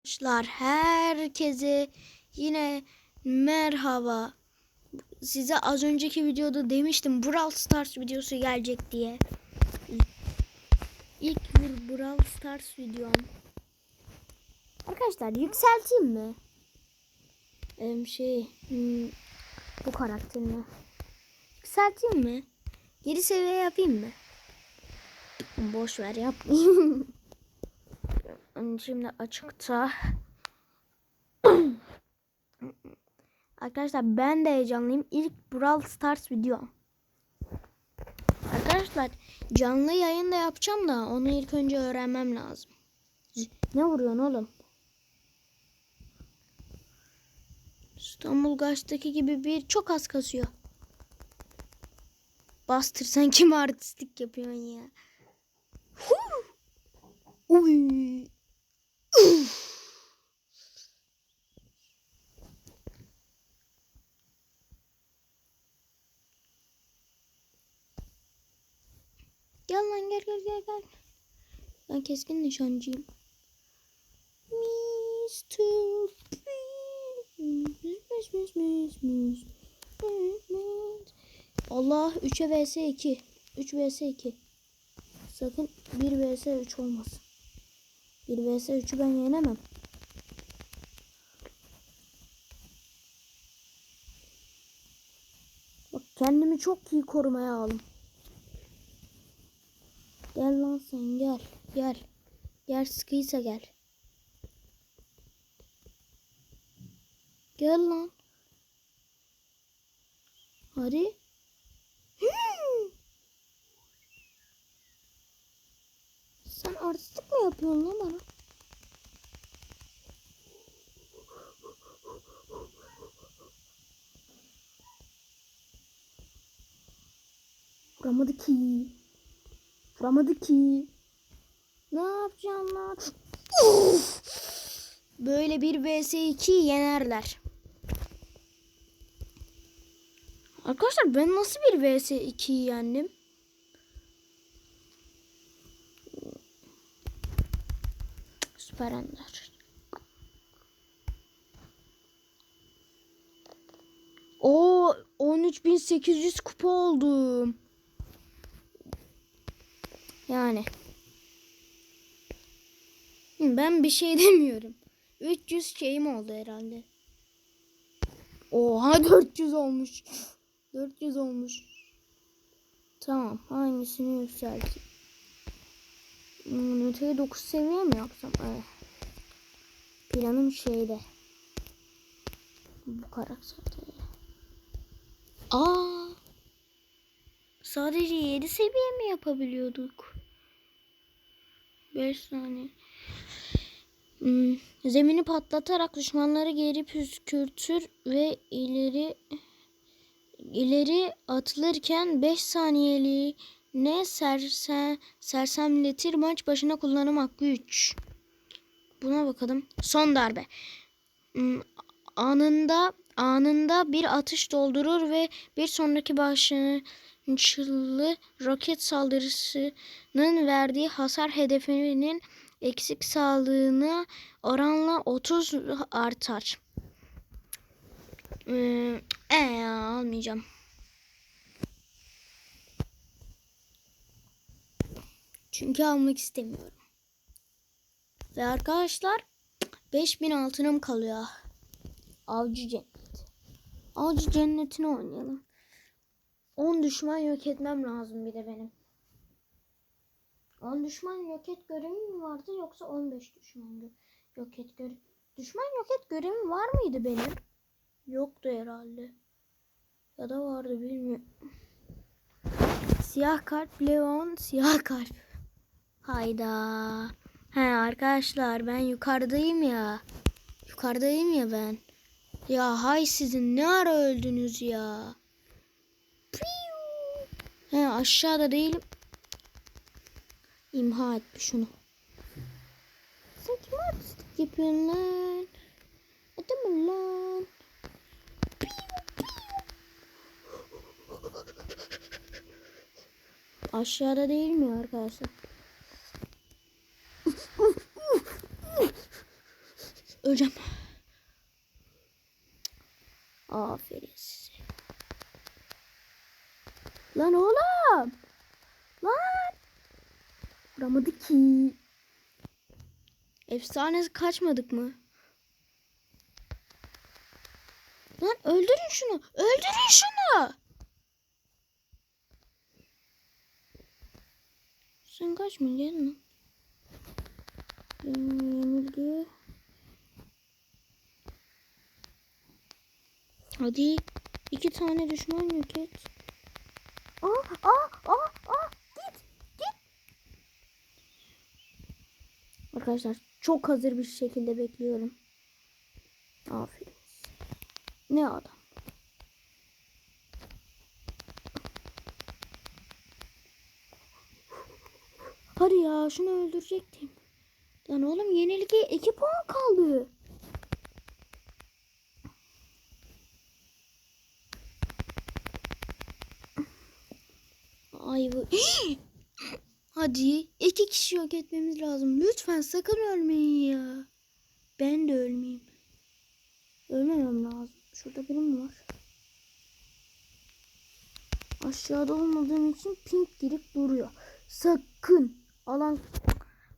Arkadaşlar herkese yine merhaba. Size az önceki videoda demiştim Brawl Stars videosu gelecek diye. İlk bir Brawl Stars videom. Arkadaşlar yükselteyim mi? Ee, şey hmm, bu karakterini. Yükselteyim mi? Geri seviye yapayım mı? Boş ver yapmayayım. Şimdi açıkta. Arkadaşlar ben de heyecanlıyım. İlk Brawl Stars video. Arkadaşlar canlı yayın da yapacağım da onu ilk önce öğrenmem lazım. Ne vuruyorsun oğlum? İstanbul Gaç'taki gibi bir çok az kasıyor. Bastır sen kim artistik yapıyorsun ya? Huu! Uy. Gel lan gel gel gel gel. Ben keskin nişancıyım. Mr. Allah 3'e vs 2. 3 vs 2. Sakın 1 vs 3 olmasın. 1 vs 3'ü ben yenemem. Bak kendimi çok iyi korumaya aldım. Gel lan sen gel. Gel. Gel sıkıysa gel. Gel lan. Hadi. Sen artistik mi yapıyorsun lan bana? Vuramadı ki. Vuramadı ki. Ne yapacağım lan? Böyle bir vs 2 yenerler. Arkadaşlar ben nasıl bir vs 2'yi yendim? Süper Ender. O 13800 kupa oldum. Yani. Ben bir şey demiyorum. 300 şeyim oldu herhalde. Oha 400 olmuş. 400 olmuş. Tamam hangisini yükselteyim? Öteye 9 seviye mi yapsam? Evet. Planım şeyde. Bu karakterde. Aa. Sadece 7 seviye mi yapabiliyorduk? 5 saniye. Hmm, Zemini patlatarak düşmanları geri püskürtür ve ileri ileri atılırken 5 saniyeliğine serse, sersemletir maç başına kullanım hakkı 3. Buna bakalım. Son darbe. Hmm, Anında anında bir atış doldurur ve bir sonraki başarılı roket saldırısının verdiği hasar hedefinin eksik sağlığına oranla 30 artar. Ee, e, almayacağım. Çünkü almak istemiyorum. Ve arkadaşlar 5000 altınım kalıyor. Avcı cennet. Avcı cennetini oynayalım. 10 düşman yok etmem lazım bir de benim. 10 düşman yok et görevi mi vardı yoksa 15 düşman yok et görevi. Düşman yok et görevi var mıydı benim? Yoktu herhalde. Ya da vardı bilmiyorum. Siyah kalp Leon siyah kalp. Hayda. He arkadaşlar ben yukarıdayım ya. Yukarıdayım ya ben. Ya hay sizin ne ara öldünüz ya. Piu. He aşağıda değilim. İmha et bir şunu. Sen kim artistik yapıyorsun lan? Adamı lan. Aşağıda değil mi arkadaşlar? Öleceğim. Aferin size. Lan oğlum. Lan. Vuramadı ki. Efsane kaçmadık mı? Lan öldürün şunu. Öldürün şunu. Sen kaçma gel lan. Yenilgi. Hadi iki tane düşman yok et. Aa, aa, aa, aa, git, git. Arkadaşlar çok hazır bir şekilde bekliyorum. Aferin. Ne adam. Hadi ya şunu öldürecektim. Lan oğlum yenilgiye 2 puan kaldı. Ay bu. Hadi iki kişi yok etmemiz lazım. Lütfen sakın ölmeyin ya. Ben de ölmeyeyim. Ölmemem lazım. Şurada biri mi var? Aşağıda olmadığım için pink girip duruyor. Sakın. Alan.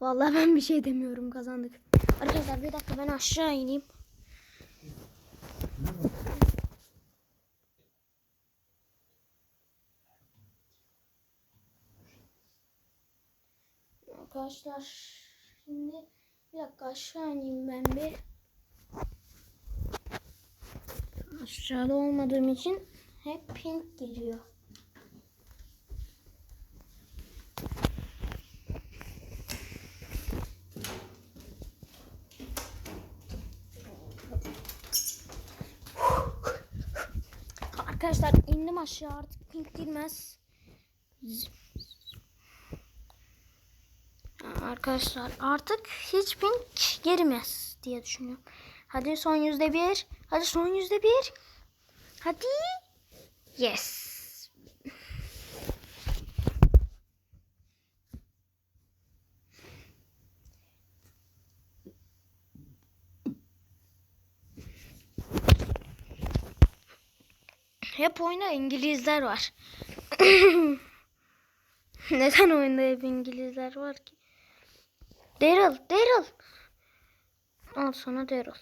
Vallahi ben bir şey demiyorum kazandık. Arkadaşlar bir dakika ben aşağı ineyim. Arkadaşlar şimdi bir dakika aşağı ineyim ben bir. Aşağıda olmadığım için hep pink geliyor. Arkadaşlar indim aşağı artık pink girmez. Arkadaşlar artık hiç pink girmez diye düşünüyorum. Hadi son yüzde bir. Hadi son yüzde bir. Hadi. Yes. Hep oyunda İngilizler var. Neden oyunda hep İngilizler var ki? Daryl, Daryl. Al sana Daryl.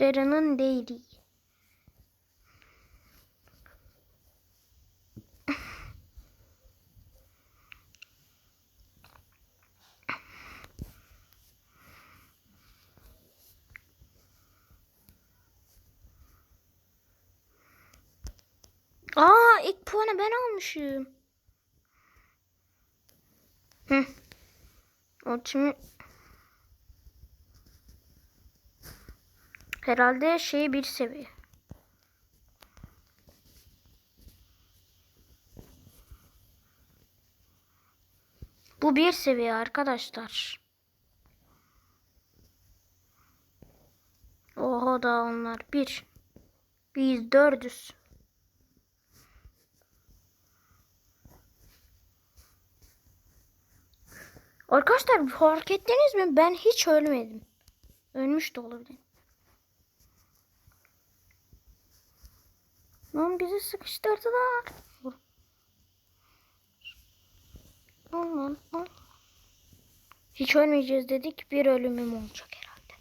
Daryl'ın Lady. Aa ilk puanı ben almışım. Şimdi herhalde şey bir seviye. Bu bir seviye arkadaşlar. Oha da onlar bir. Biz dördüz. Arkadaşlar fark ettiniz mi? Ben hiç ölmedim. Ölmüş de olabilirim. Lan bizi sıkıştırdılar. Lan lan. Hiç ölmeyeceğiz dedik. Bir ölümüm olacak herhalde.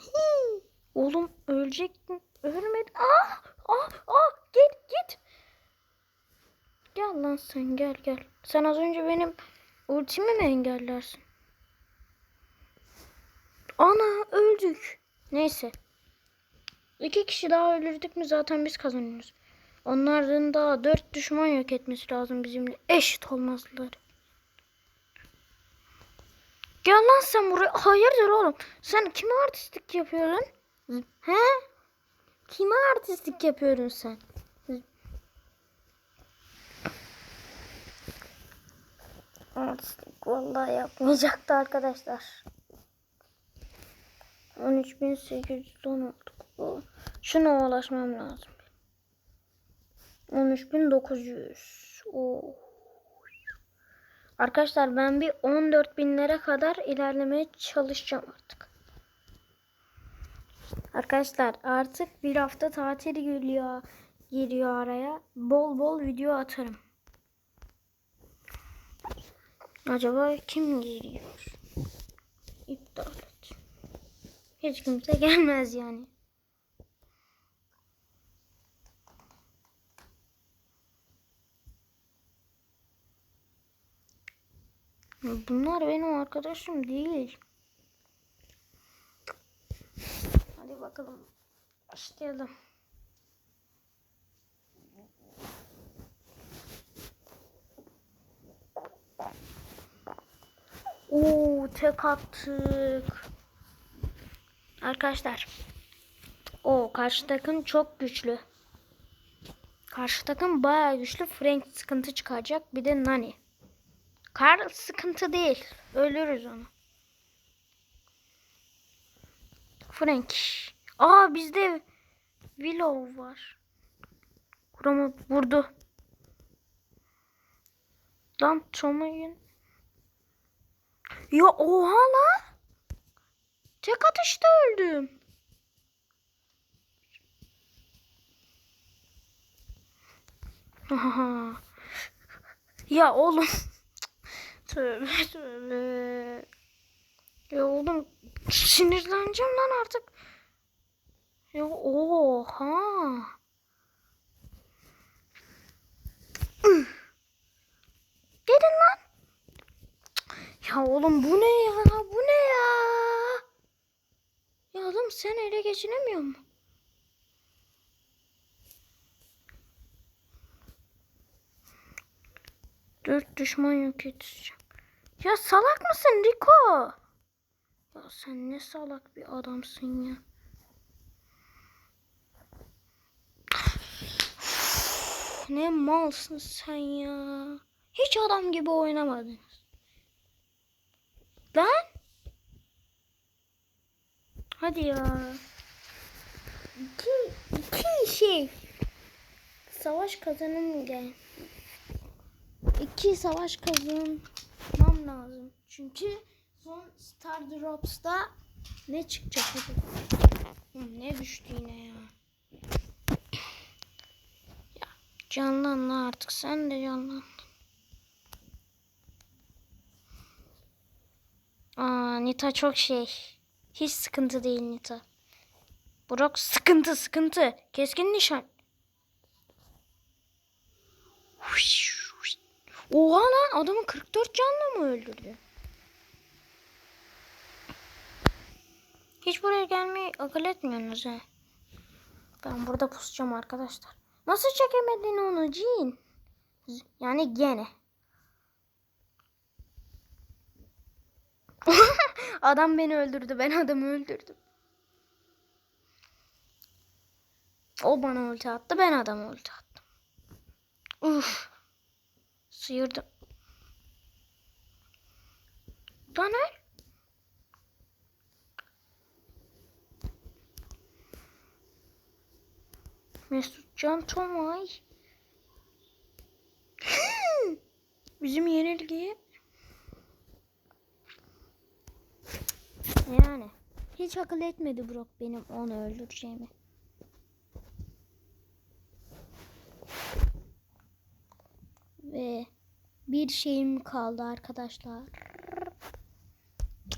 Hii, Oğlum ölecektin. Ölmedi. Ah, ah, ah, git, git. Gel lan sen gel gel. Sen az önce benim ultimi mi engellersin? Ana öldük. Neyse. İki kişi daha öldürdük mü zaten biz kazanıyoruz. Onların daha dört düşman yok etmesi lazım bizimle. Eşit olmazlar. Gel lan sen buraya. Hayırdır oğlum? Sen kime artistlik yapıyordun? He? Kime artistlik yapıyordun sen? Artistlik vallahi yapmayacaktı arkadaşlar. 13.810 olduk. Şuna ulaşmam lazım. 13.900. Oo. Arkadaşlar ben bir 14 binlere kadar ilerlemeye çalışacağım artık. Arkadaşlar artık bir hafta tatil geliyor, geliyor araya. Bol bol video atarım. Acaba kim geliyor? İptal et. Hiç kimse gelmez yani. Bunlar benim arkadaşım değil. Hadi bakalım. Başlayalım. Oo tek attık. Arkadaşlar. O karşı takım çok güçlü. Karşı takım bayağı güçlü. Frank sıkıntı çıkaracak. Bir de Nani. Karl sıkıntı değil. Ölürüz onu. Frank. Aa bizde Willow var. Kurama vurdu. Lan Tomay'ın. Ya oha lan. Tek atışta öldüm. ya oğlum. Tövbe tövbe. Ya oğlum sinirleneceğim lan artık. Ya oha. Gelin lan. Ya oğlum bu ne ya? Bu ne ya? Ya oğlum sen ele geçinemiyor mu? Dört düşman yok edeceğim. Ya salak mısın Rico? Ya sen ne salak bir adamsın ya. Ne malsın sen ya. Hiç adam gibi oynamadınız. Lan. Hadi ya. İki, iki şey. Savaş kazanım gel. İki savaş kazanmam lazım. Çünkü son Star Drops'ta ne çıkacak Ne düştü yine ya. Ya canlan lan artık sen de canlan. Aa Nita çok şey. Hiç sıkıntı değil Nita. Brock sıkıntı sıkıntı. Keskin nişan. Oha lan adamın 44 canlı mı öldürdü? Hiç buraya gelmeyi akıl etmiyorsunuz he. Ben burada pusacağım arkadaşlar. Nasıl çekemedin onu Jean? Yani gene. Adam beni öldürdü. Ben adamı öldürdüm. O bana ulti attı. Ben adamı ulti attım. Uf. Sıyırdım. Lan Mesut Can Tomay. Bizim yenilgiyi. Yani. Hiç akıl etmedi Brock benim onu öldüreceğimi. Ve bir şeyim kaldı arkadaşlar.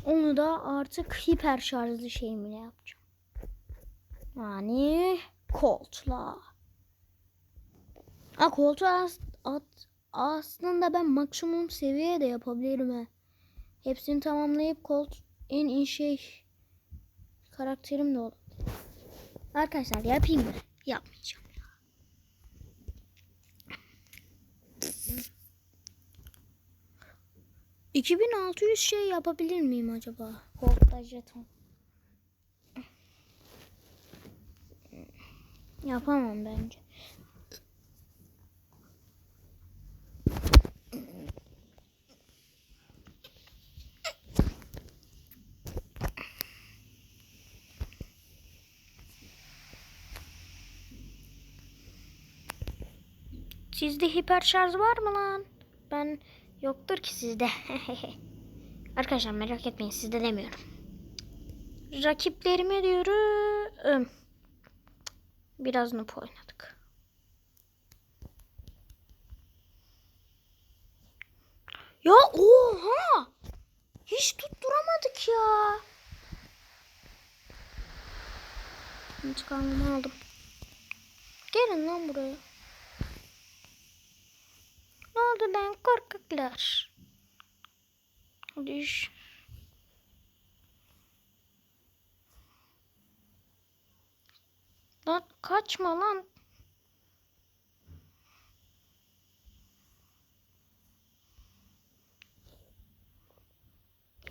Onu da artık hiper şarjlı şeyimle yapacağım. Yani Colt'la. Ha Colt'u as- at- aslında ben maksimum seviyede yapabilirim he. Hepsini tamamlayıp Colt en iyi şey karakterim de olur. Arkadaşlar yapayım mı? Yapmayacağım. ya. ...2600 şey yapabilir miyim acaba? Gold'da jeton. Yapamam bence. Sizde hiper şarj var mı lan? Ben yoktur ki sizde. Arkadaşlar merak etmeyin sizde demiyorum. Rakiplerime diyorum. Biraz noob oynadık. Ya oha! Hiç tutturamadık ya. İntikamımı aldım. Gelin lan buraya. Ne oldu lan korkaklar? Hadi Lan kaçma lan.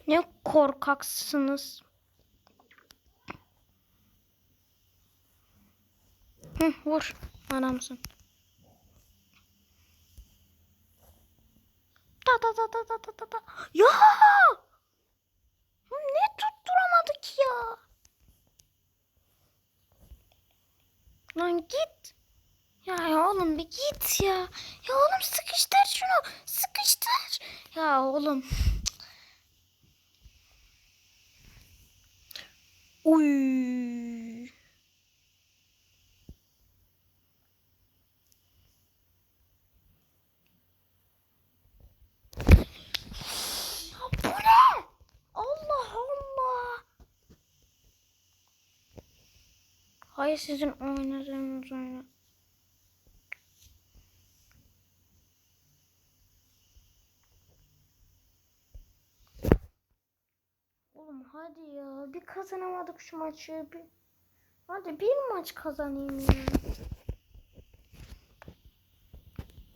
Ne korkaksınız. Hı, vur. Adamsın. Ta ta ta ta ta ta ta ta. Ya! Ne tutturamadık ya? Lan git. Ya, ya oğlum bir git ya. Ya oğlum sıkıştır şunu. Sıkıştır. Ya oğlum. Uy. Ya bu ne? Allah Allah. Hayır sizin oynadığınız oyunu. Oğlum hadi ya bir kazanamadık şu maçı. Bir... Hadi bir maç kazanayım ya.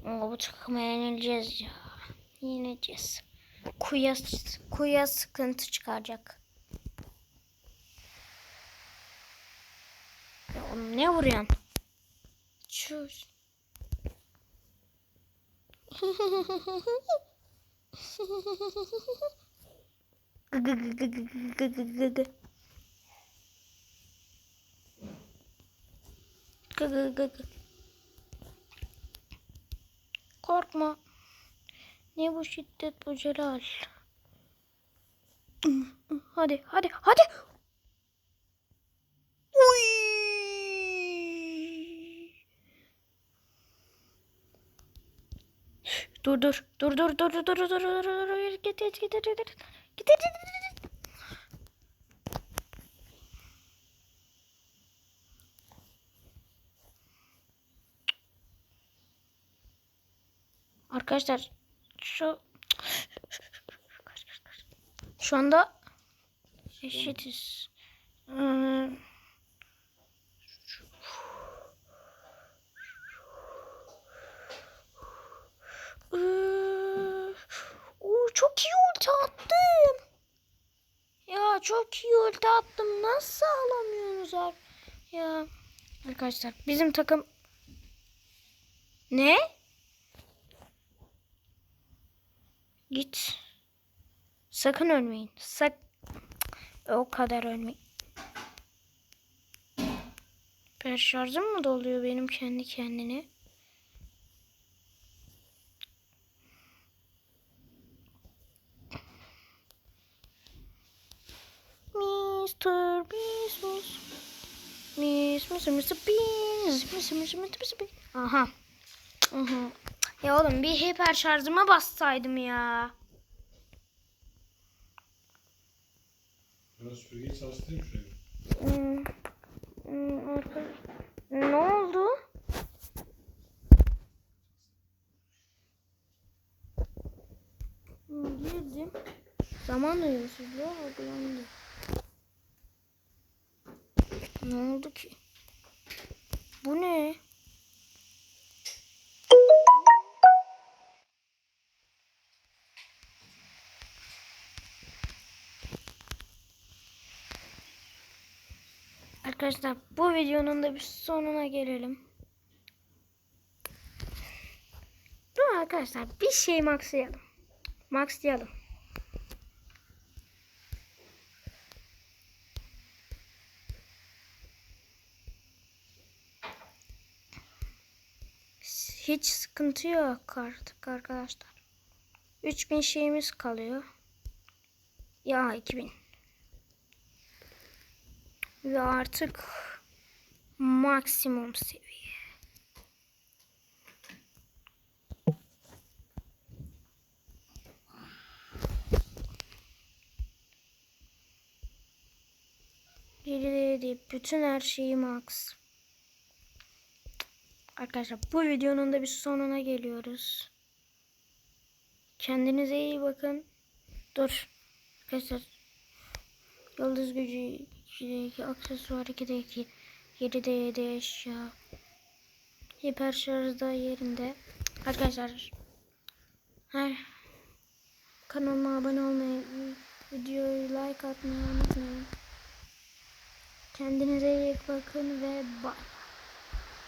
Ama bu takıma yenileceğiz ya. Yeneceğiz. Kuya, kuya sıkıntı çıkaracak. Oğlum ne vuruyorsun? Çüş. Korkma. Ne bu şiddet bu celal. Hadi hadi hadi. Dur dur. Dur dur dur dur dur dur dur dur git git git git git. Git git git Arkadaşlar şu şu anda eşitiz. Ee, Oo, çok iyi ulti attım. Ya çok iyi ulti attım. Nasıl alamıyorsunuz abi? Ya arkadaşlar bizim takım ne? Git. Sakın ölmeyin. Sak o kadar ölmeyin. Per şarjım mı doluyor benim kendi kendine? Mr. Beast. Miss, Mr. Mr. Beast. Mr. Mr. Mr. Mr. Beast. Aha. Aha. Ya oğlum bir hiper şarjıma bassaydım ya. Biraz süpürgeyi çalıştırayım şuraya. Hmm. Hmm, arka- Ne oldu? Hmm, Girdim. Zaman uyumsuzluğu algılandı. Ne oldu ki? Bu ne? Arkadaşlar bu videonun da bir sonuna gelelim. Dur arkadaşlar bir şey maxlayalım. Maxlayalım. Hiç sıkıntı yok artık arkadaşlar. 3000 şeyimiz kalıyor. Ya 2000. Ve artık maksimum seviye. Yedi bütün her şeyi max. Arkadaşlar bu videonun da bir sonuna geliyoruz. Kendinize iyi bakın. Dur. Arkadaşlar. Yıldız gücü 2'deki aksesuar 2'deki 7'de 7 eşya. Hiper şarj da yerinde. Arkadaşlar. Her kanalıma abone olmayı, videoyu like atmayı unutmayın. Kendinize iyi bakın ve bye.